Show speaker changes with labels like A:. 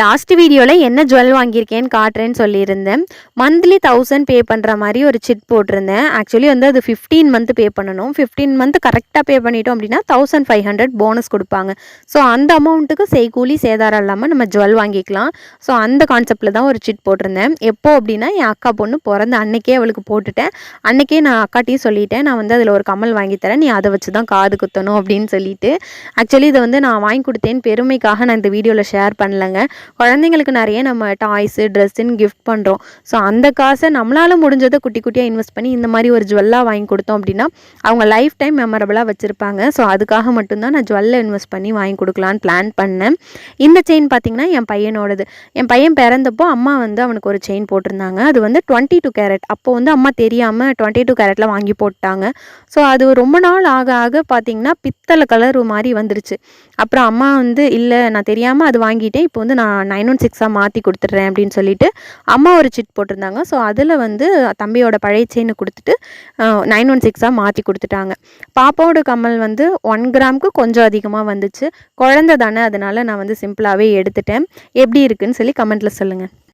A: Last வீடியோவில் என்ன jewel வாங்கியிருக்கேன்னு காட்டுறேன்னு சொல்லியிருந்தேன். மந்த்லி தௌசண்ட் பே பண்ணுற மாதிரி ஒரு சிட் போட்டிருந்தேன். ஆக்சுவலி வந்து அது ஃபிஃப்டீன் மந்த் பே பண்ணணும். ஃபிஃப்டீன் மந்த் கரெக்டாக பே பண்ணிட்டோம் அப்படின்னா தௌசண்ட் ஃபைவ் ஹண்ட்ரட் போனஸ் கொடுப்பாங்க. ஸோ அந்த அமௌண்ட்டுக்கு செய்கூலி சேதாரம் இல்லாமல் நம்ம ஜுவல் வாங்கிக்கலாம். ஸோ அந்த கான்செப்டில் தான் ஒரு சிட் போட்டிருந்தேன். எப்போ அப்படின்னா என் அக்கா பொண்ணு பிறந்த அன்னைக்கே அவளுக்கு போட்டுட்டேன். அன்னைக்கே நான் அக்காட்டையும் சொல்லிட்டேன். நான் வந்து அதில் ஒரு கமல் வாங்கி தரேன். நீ அதை வச்சு தான் காது குத்தணும் அப்படின்னு சொல்லிட்டு. ஆக்சுவலி இதை வந்து நான் வாங்கி கொடுத்தேன். பெருமைக்காக நான் இந்த வீடியோவில் ஷேர் பண்ணலைங்க. குழந்தைங்களுக்கு நிறைய நம்ம டாய்ஸு ட்ரெஸ்ஸுன்னு கிஃப்ட் பண்ணுறோம் ஸோ அந்த காசை நம்மளால் முடிஞ்சதை குட்டி குட்டியாக இன்வெஸ்ட் பண்ணி இந்த மாதிரி ஒரு ஜுவல்லாக வாங்கி கொடுத்தோம் அப்படின்னா அவங்க லைஃப் டைம் மெமரபுளாக வச்சுருப்பாங்க. ஸோ அதுக்காக மட்டும்தான் நான் ஜுவல்ல இன்வெஸ்ட் பண்ணி வாங்கி கொடுக்கலான்னு பிளான் பண்ணேன். இந்த செயின் பார்த்திங்கன்னா என் பையனோடது. என் பையன் பிறந்தப்போ அம்மா வந்து அவனுக்கு ஒரு செயின் போட்டிருந்தாங்க. அது வந்து டுவெண்ட்டி டூ கேரட் அப்போ வந்து அம்மா தெரியாமல் டுவெண்ட்டி டூ கேரட்டில் வாங்கி போட்டாங்க. ஸோ அது ரொம்ப நாள் ஆக ஆக பார்த்தீங்கன்னா பித்தளை கலர் மாதிரி வந்துருச்சு. அப்புறம் அம்மா வந்து இல்லை நான் தெரியாமல் அது வாங்கிட்டேன். இப்போ வந்து நான் நைன் ஒன் சிக்ஸாக மாற்றி கொடுத்துட்றேன் அப்படின்னு சொல்லிட்டு அம்மா ஒரு சிட் போட்டிருந்தாங்க. ஸோ அதில் வந்து தம்பியோட பழைய செயினை கொடுத்துட்டு நைன் ஒன் சிக்ஸாக மாற்றி கொடுத்துட்டாங்க. பாப்பாவோட கம்மல் வந்து ஒன் கிராமுக்கு கொஞ்சம் அதிகமாக வந்துச்சு. குழந்த தானே அதனால் நான் வந்து சிம்பிளாகவே எடுத்துட்டேன். எப்படி இருக்குன்னு சொல்லி கமெண்ட்டில் சொல்லுங்கள்